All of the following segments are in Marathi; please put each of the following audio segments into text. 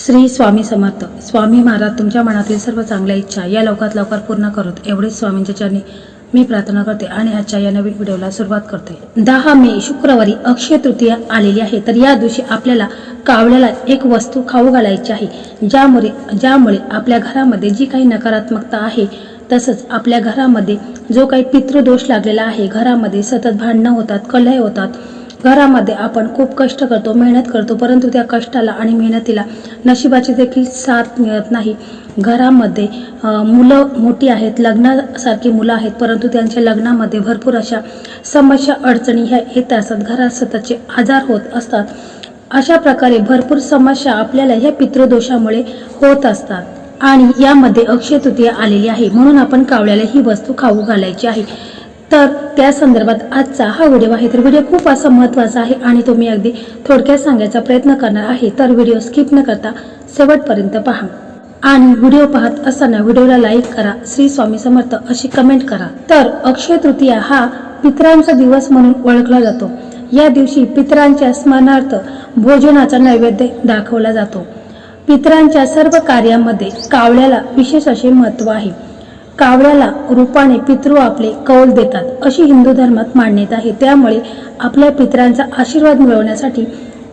श्री स्वामी समर्थ. स्वामी महाराज तुमच्या मनातील सर्व चांगल्या इच्छा या लवकरात लवकर पूर्ण करत. एवढेच स्वामींच्या चरणी मी प्रार्थना करते आणि आजच्या या नवीन व्हिडिओला सुरुवात करते. दहा मे शुक्रवारी अक्षय तृतीया आलेली आहे. तर या दिवशी आपल्याला कावळ्याला एक वस्तू खाऊ घालायची आहे. ज्यामुळे ज्यामुळे आपल्या घरामध्ये जी काही नकारात्मकता आहे तसंच आपल्या घरामध्ये जो काही पितृदोष लागलेला आहे घरामध्ये सतत भांडणं होतात कलह होतात घरामध्ये आपण खूप कष्ट करतो मेहनत करतो परंतु त्या कष्टाला आणि मेहनतीला नशिबाची देखील साथ मिळत नाही. घरामध्ये मुलं मोठी आहेत लग्नासारखी मुलं आहेत परंतु त्यांच्या लग्नामध्ये भरपूर अशा समस्या अडचणी ह्या येत असतात. घरात सततचे आजार होत असतात. अशा प्रकारे भरपूर समस्या आपल्याला ह्या पितृदोषामुळे होत असतात आणि यामध्ये अक्षय तृतीया आलेली आहे. म्हणून आपण कावळ्याला ही वस्तू खाऊ घालायची आहे. तर त्या संदर्भात आजचा हा व्हिडिओ आहे. तर व्हिडिओ खूप असा महत्त्वाचा आहे आणि तो मी अगदी थोडक्यात सांगायचा प्रयत्न करणार आहे. तर व्हिडिओ स्किप न करता शेवटपर्यंत पहा. आणि व्हिडिओ पाहत असताना व्हिडिओला लाईक करा. श्री स्वामी समर्थ अशी कमेंट करा. तर अक्षय तृतीया हा पितरांचा दिवस म्हणून ओळखला जातो. या दिवशी पितरांच्या स्मरणार्थ भोजनाचा नैवेद्य दाखवला जातो. पितरांच्या सर्व कार्यामध्ये कावळ्याला विशेष असे महत्त्व आहे. कावळ्याला रूपाने पितृ आपले कौल देतात. अशी हिंदू धर्मात मान्यता आहे. त्यामुळे आपल्या पितरांचा आशीर्वाद मिळवण्यासाठी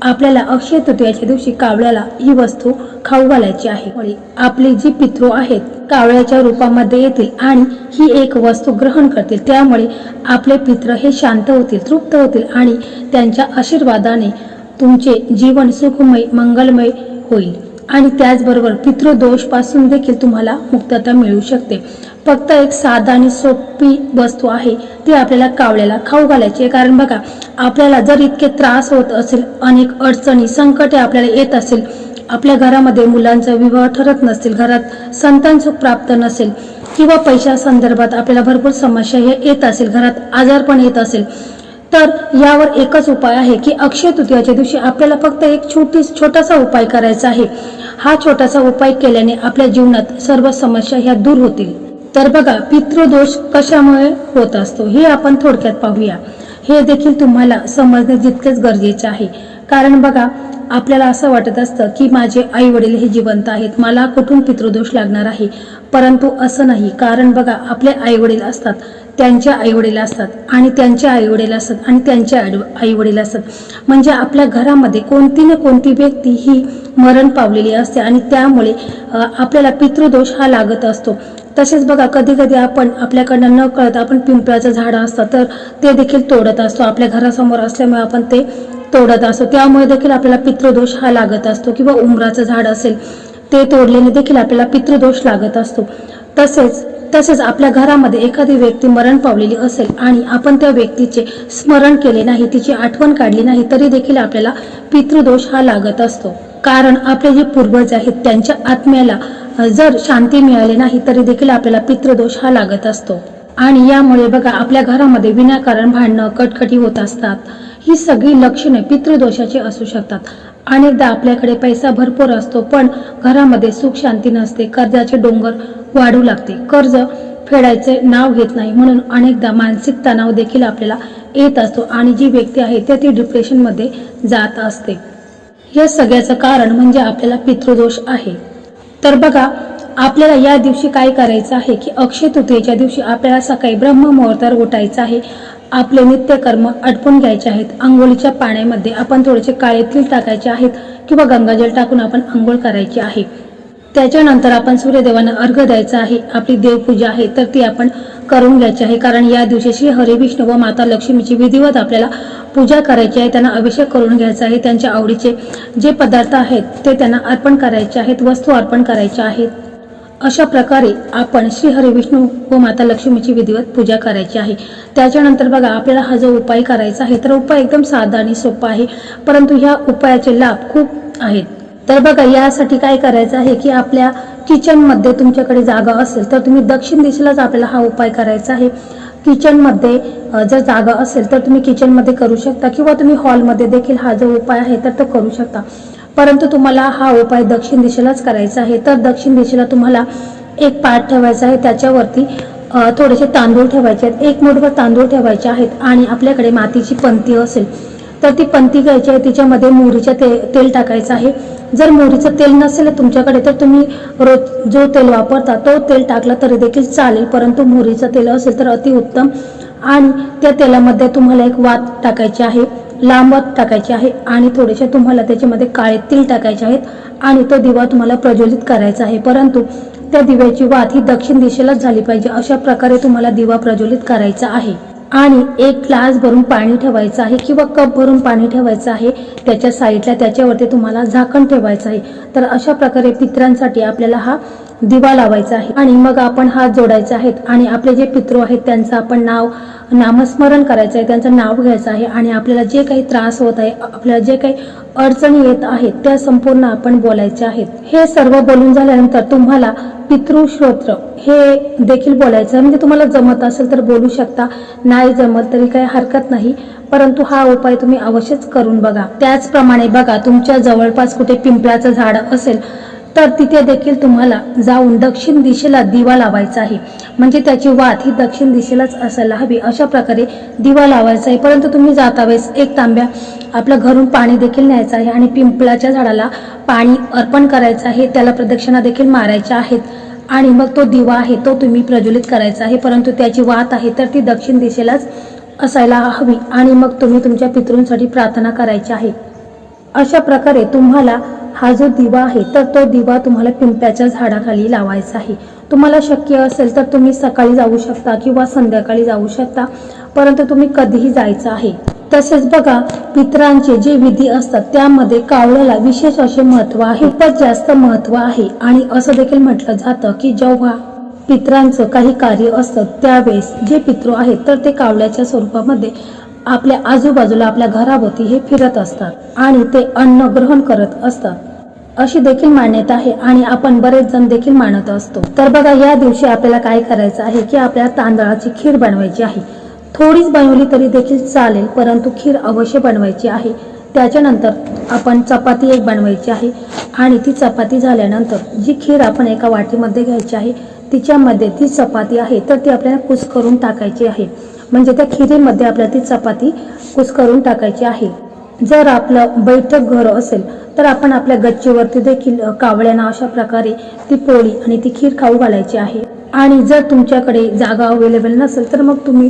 आपल्याला अक्षय तृतीयाच्या दिवशी कावळ्याला ही वस्तू खाऊ घालायची आहे. आपले जी पितृ आहेत कावळ्याच्या रूपामध्ये येतील आणि ही एक वस्तू ग्रहण करतील. त्यामुळे आपले पित्र हे शांत होतील तृप्त होतील आणि त्यांच्या आशीर्वादाने तुमचे जीवन सुखमय मंगलमय होईल. आणि त्याचबरोबर पितृदोषपासून देखील तुम्हाला मुक्तता मिळू शकते. फक्त एक साधा आणि सोपी वस्तू आहे ती आपल्याला कावळ्याला खाऊ घालायची आहे. कारण बघा आपल्याला जर इतके त्रास होत असेल अनेक अडचणी संकटे आपल्याला येत असेल आपल्या घरामध्ये मुलांचा विवाह ठरत नसतील घरात संतान सुख प्राप्त नसेल किंवा पैशा संदर्भात आपल्याला भरपूर समस्या हे येत असेल घरात आजारपण येत असेल तर यावर एकच उपाय आहे की अक्षय तृतीयाच्या दिवशी आपल्याला फक्त एक छोटी छोटासा उपाय करायचा आहे. हा छोटासा उपाय केल्याने आपल्या जीवनात सर्व समस्या ह्या दूर होतील. तर बघा पितृदोष कशामुळे होत असतो हे आपण थोडक्यात पाहूया. हे देखील तुम्हाला समजणे जितकेच गरजेचे आहे. कारण बघा आपल्याला असं वाटत असतं की माझे आई वडील हे जिवंत आहेत मला कुठून पितृदोष लागणार आहे? परंतु असं नाही. कारण बघा आपले आई वडील असतात. त्यांच्या आईवडील असतात आणि त्यांच्या आईवडील असतात आणि त्यांच्या आई आईवडील असतात. म्हणजे आपल्या घरामध्ये कोणती ना कोणती व्यक्ती ही मरण पावलेली असते आणि त्यामुळे आपल्याला पितृदोष हा लागत असतो. तसेच बघा कधी कधी आपण आपल्याकडनं न कळत आपण पिंपळाचं झाडं असतं तर ते देखील तोडत असतो. आपल्या घरासमोर असल्यामुळे आपण ते तोडत असतो. त्यामुळे देखील आपल्याला पितृदोष हा लागत असतो किंवा उमराचं झाड असेल ते तोडल्याने देखील आपल्याला पितृदोष लागत असतो. तसेच तसेच आपल्या घरामध्ये एखादी व्यक्ती मरण पावलेली असेल आणि आपण त्या व्यक्तीचे स्मरण केले नाही तिची आठवण काढली नाही तरी देखील आपल्याला पितृदोष हा लागत असतो. कारण आपले जे पूर्वज आहेत त्यांच्या आत्म्याला जर शांती मिळाली नाही तरी देखील आपल्याला पितृदोष हा लागत असतो. आणि यामुळे बघा आपल्या घरामध्ये विनाकारण भांडणं कटकटी होत असतात. ही सगळी लक्षणे पितृदोषाची असू शकतात. अनेकदा आपल्याकडे पैसा भरपूर असतो पण घरामध्ये सुख शांती नसते कर्जाचे डोंगर वाढू लागते कर्ज फेडायचे नाव घेत नाही म्हणून अनेकदा मानसिक तणाव देखील आपल्याला येत असतो आणि जी व्यक्ती आहे त्या ती डिप्रेशनमध्ये जात असते. या सगळ्याचं कारण म्हणजे आपल्याला पितृदोष आहे. तर बघा आपल्याला या दिवशी काय करायचं आहे की अक्षय तृतीयेच्या दिवशी आपल्याला सकाळी ब्रह्म मुहूर्तावर उठायचं आहे. आपले नित्यकर्म अडपून घ्यायचे आहेत. आंघोळीच्या पाण्यामध्ये आपण थोडेसे काळे तिल टाकायचे आहेत किंवा गंगाजल टाकून आपण आंघोळ करायची आहे. त्याच्यानंतर आपण सूर्यदेवांना अर्घ द्यायचा आहे. आपली देवपूजा आहे तर ती आपण करून घ्यायची आहे. कारण या दिवशी श्री हरिविष्णू व माता लक्ष्मीची विधिवत आपल्याला पूजा करायची आहे. त्यांना अभिषेक करून घ्यायचा आहे. त्यांच्या आवडीचे जे पदार्थ आहेत ते त्यांना अर्पण करायचे आहेत. वस्तू अर्पण करायच्या आहेत. अशा प्रकारे आपण श्री हरी विष्णू व माता लक्ष्मीची विधिवत पूजा करायची आहे. त्याच्यानंतर बघा आपल्याला हा जो उपाय करायचा आहे तर उपाय एकदम साधा आणि सोपा आहे परंतु ह्या उपायाचे लाभ खूप आहेत. तर बघा यासाठी काय करायचं आहे की आपल्या किचनमध्ये तुमच्याकडे जागा असेल तर तुम्ही दक्षिण दिशेलाच आपल्याला हा उपाय करायचा आहे. किचनमध्ये जर जागा असेल तर तुम्ही किचनमध्ये करू शकता किंवा तुम्ही हॉलमध्ये देखील हा जो उपाय आहे तर तो करू शकता. परंतु तुम्हाला हा उपाय दक्षिण दिशेलाच करायचा आहे. तर दक्षिण दिशेला तुम्हाला एक पाठ ठेवायचा आहे. त्याच्यावरती थोडेसे तांदूळ ठेवायचे आहेत. एक मुठभर तांदूळ ठेवायचे आहेत आणि आपल्याकडे मातीची पंती असेल तर ती पंती घ्यायची आहे. तिच्यामध्ये मोहरीचं ते तेल टाकायचं आहे. जर मोहरीचं तेल नसेल तुमच्याकडे तर तुम्ही रोज जो तेल वापरता तो तेल टाकला तरी देखील चालेल. परंतु मोहरीचं तेल असेल तर अतिउत्तम. आणि त्या तेलामध्ये तुम्हाला एक वात टाकायची आहे. लांबत टाकायचे आहे आणि थोडेसे तुम्हाला त्याच्यामध्ये काळे तीळ टाकायचे आहेत आणि तो दिवा तुम्हाला प्रज्वलित करायचा आहे. परंतु त्या दिव्याची वात ही दक्षिण दिशेलाच झाली पाहिजे. अशा प्रकारे तुम्हाला दिवा प्रज्वलित करायचा आहे. आणि एक ग्लास भरून पाणी ठेवायचं आहे किंवा कप भरून पाणी ठेवायचं आहे. त्याच्या साईडला त्याच्यावरती तुम्हाला झाकण ठेवायचं आहे. तर अशा प्रकारे पित्रांसाठी आपल्याला हा दिवा लावायचा आहे. आणि मग आपण हात जोडायचे आहेत. आणि आपले जे पितृ आहेत त्यांचं आपण नाव नामस्मरण करायचं आहे. त्यांचं नाव घ्यायचं आहे. आणि आपल्याला जे काही त्रास होत आहे आपल्याला जे काही अडचणी येत आहेत त्या संपूर्ण आपण बोलायचे आहेत. हे सर्व बोलून झाल्यानंतर तुम्हाला पितृश्रोत्र हे देखील बोलायचं आहे. म्हणजे तुम्हाला जमत असेल तर बोलू शकता. नाही जमत तरी काही हरकत नाही. परंतु हा उपाय तुम्ही अवश्यच करून बघा. त्याचप्रमाणे बघा तुमच्या जवळपास कुठे पिंपळाचं झाड असेल तर तिथे देखील तुम्हाला जाऊन दक्षिण दिशेला दिवा लावायचा आहे. म्हणजे त्याची वात ही दक्षिण दिशेलाच असायला हवी. अशा प्रकारे दिवा लावायचा आहे. परंतु तुम्ही जाता वेळेस एक तांब्या आपल्या घरून पाणी देखील न्यायचं आहे आणि पिंपळाच्या झाडाला पाणी अर्पण करायचं आहे. त्याला प्रदक्षिणा देखील मारायच्या आहेत. आणि मग तो दिवा आहे तो तुम्ही प्रज्वलित करायचा आहे. परंतु त्याची वात आहे तर ती दक्षिण दिशेलाच असायला हवी आणि मग तुम्ही तुमच्या पितृंसाठी प्रार्थना करायची आहे. अशा प्रकारे तुम्हाला हा जो दिवा आहे तर तो दिवा तुम्हाला पिंप्याच्या झाडाखाली लावायचा आहे. तुम्हाला शक्य असेल तर तुम्ही सकाळी जाऊ शकता किंवा संध्याकाळी जाऊ शकता परंतु तुम्ही कधीही जायचं आहे. तसेच बघा पितरांचे जे विधी असतात त्यामध्ये कावळ्याला विशेष असे महत्त्व आहे. खूपच जास्त महत्त्व आहे. आणि असं देखील म्हटलं जातं की जेव्हा पितरांचं काही कार्य असतं त्यावेळेस जे पितृ आहेत तर ते कावळ्याच्या स्वरूपामध्ये आपल्या आजूबाजूला आपल्या घराभोवती हे फिरत असतात आणि ते अन्न ग्रहण करत असतात. अशी देखील मान्यता आहे आणि आपण बरेच जण देखील मानत असतो. तर बघा या दिवशी आपल्याला काय करायचं आहे की आपल्याला तांदळाची खीर बनवायची आहे. थोडीच बनवली तरी देखील चालेल परंतु खीर अवश्य बनवायची आहे. त्याच्यानंतर आपण चपाती एक बनवायची आहे आणि ती चपाती झाल्यानंतर जी खीर आपण एका वाटीमध्ये घ्यायची आहे तिच्यामध्ये ती चपाती आहे तर ती आपल्याला कुस करून टाकायची आहे. म्हणजे त्या खिरीमध्ये आपल्याला ती चपाती कुस करून टाकायची आहे. जर आपलं बैठक घर असेल तर आपण आपल्या गच्चीवरती देखील कावळ्यांना अशा प्रकारे ती पोळी आणि ती खीर खाऊ घालायची आहे. आणि जर तुमच्याकडे जागा अवेलेबल नसेल तर मग तुम्ही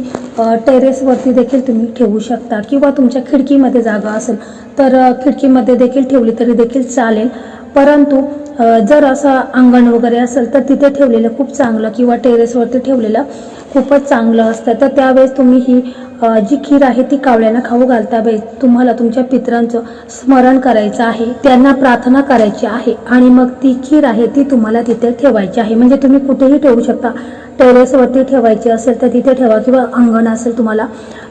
टेरेसवरती देखील तुम्ही ठेवू शकता. किंवा तुमच्या खिडकीमध्ये जागा असेल तर खिडकीमध्ये देखील ठेवली तरी देखील चालेल. परंतु जर असं अंगण वगैरे असेल तर तिथे ठेवलेलं खूप चांगलं किंवा टेरेसवरती ठेवलेलं खूपच चांगलं असतं. तर त्यावेळेस तुम्ही ही जी खीर आहे ती कावळ्यांना खाऊ घालता वेळेस तुम्हाला तुमच्या पितरांचं स्मरण करायचं आहे त्यांना प्रार्थना करायची आहे आणि मग ती खीर आहे ती तुम्हाला तिथे ठेवायची आहे. म्हणजे तुम्ही कुठेही ठेवू शकता. टेरेसवरती ठेवायची असेल तर तिथे ठेवा किंवा अंगण असेल तुम्हाला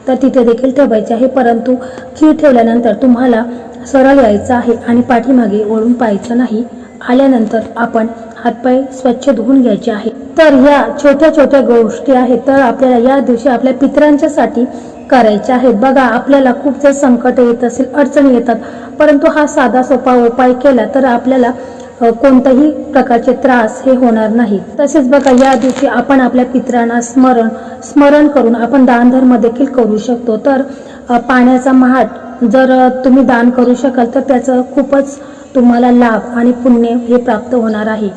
तर तिथे देखील ठेवायची आहे. परंतु खीर ठेवल्यानंतर तुम्हाला सरळ यायचं आहे आणि पाठीमागे वळून पाहायचं नाही. आल्यानंतर आपण हातपाय स्वच्छ धुवून घ्यायचे आहे तर ह्या छोट्या छोट्या गोष्टी आहेत तर आपल्याला या दिवशी आपल्या पितरांच्यासाठी करायच्या आहेत. बघा आपल्याला खूप जर संकट येत असेल अडचणी येतात परंतु हा साधा सोपा उपाय केला तर आपल्याला कोणत्याही प्रकारचे त्रास हे होणार नाही. तसेच बघा या दिवशी आपण आपल्या पितरांना स्मरण स्मरण करून आपण दानधर्म देखील करू शकतो. तर पाण्याचा महाट जर तुम्ही दान करू शकाल तर त्याचं खूपच तुम्हाला लाभ आणि पुण्य हे प्राप्त होणार आहे.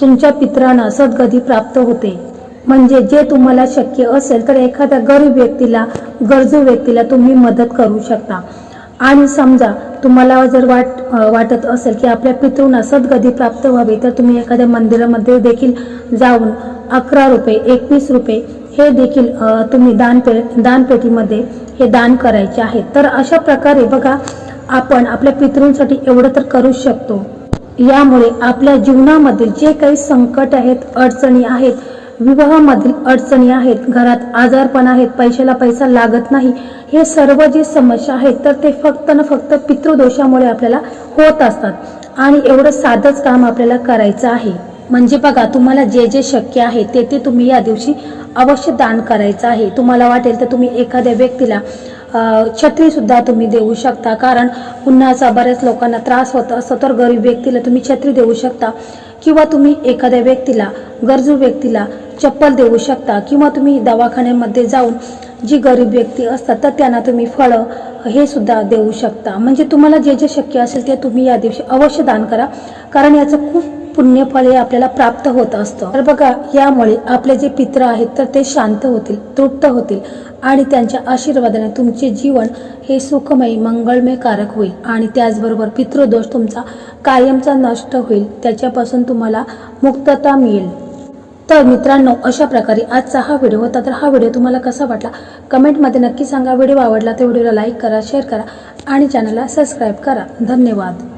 तुमच्या पितरांना सद्गती प्राप्त होते. म्हणजे जे तुम्हाला शक्य असेल तर एखाद्या गरीब व्यक्तीला गरजू व्यक्तीला तुम्ही मदत करू शकता. आणि समजा तुम्हाला जर वाट वाटत असेल की आपल्या पितृंना सद्गती प्राप्त व्हावी तर तुम्ही एखाद्या मंदिरामध्ये देखील जाऊन अकरा रुपये एकवीस रुपये हे देखील तुम्ही तुम्ही दानपे दानपेटीमध्ये हे दान करायचे आहे. तर अशा प्रकारे बघा आपण आपल्या पितृंसाठी एवढं तर करूच शकतो. यामुळे आपल्या जीवनामधील जे काही संकट आहेत अडचणी आहेत विवाहामधील अडचणी आहेत घरात आजारपण आहेत पैशाला पैसा लागत नाही हे सर्व जे समस्या आहेत तर ते फक्त ना फक्त पितृदोषामुळे आपल्याला होत असतात. आणि एवढं साधंच काम आपल्याला करायचं आहे. म्हणजे बघा तुम्हाला जे जे शक्य आहे ते ते तुम्ही या दिवशी अवश्य दान करायचं आहे. तुम्हाला वाटेल तर तुम्ही एखाद्या व्यक्तीला छत्रीसुद्धा तुम्ही देऊ शकता. कारण उन्हाचा बऱ्याच लोकांना त्रास होत असतो. तर गरीब व्यक्तीला तुम्ही छत्री देऊ शकता. किंवा तुम्ही एखाद्या व्यक्तीला गरजू व्यक्तीला चप्पल देऊ शकता. किंवा तुम्ही दवाखान्यामध्ये जाऊन जी गरीब व्यक्ती असतात तर त्यांना तुम्ही फळं हे सुद्धा देऊ शकता. म्हणजे तुम्हाला जे जे शक्य असेल ते तुम्ही या दिवशी अवश्य दान करा. कारण याचं खूप पुण्यफळ हे आपल्याला प्राप्त होत असतं. तर बघा यामुळे आपले जे पित्र आहेत तर ते शांत होतील तृप्त होतील. आणि त्यांच्या आशीर्वादाने तुमचे जीवन हे सुखमय मंगळमय कारक होईल. आणि त्याचबरोबर पितृदोष तुमचा कायमचा नष्ट होईल. त्याच्यापासून तुम्हाला मुक्तता मिळेल. तर मित्रांनो अशा प्रकारे आजचा हा व्हिडिओ होता. तर हा व्हिडिओ तुम्हाला कसा वाटला? कमेंटमध्ये नक्की सांगा. व्हिडिओ आवडला तर व्हिडिओला लाईक करा शेअर करा आणि चॅनलला सबस्क्राईब करा. धन्यवाद.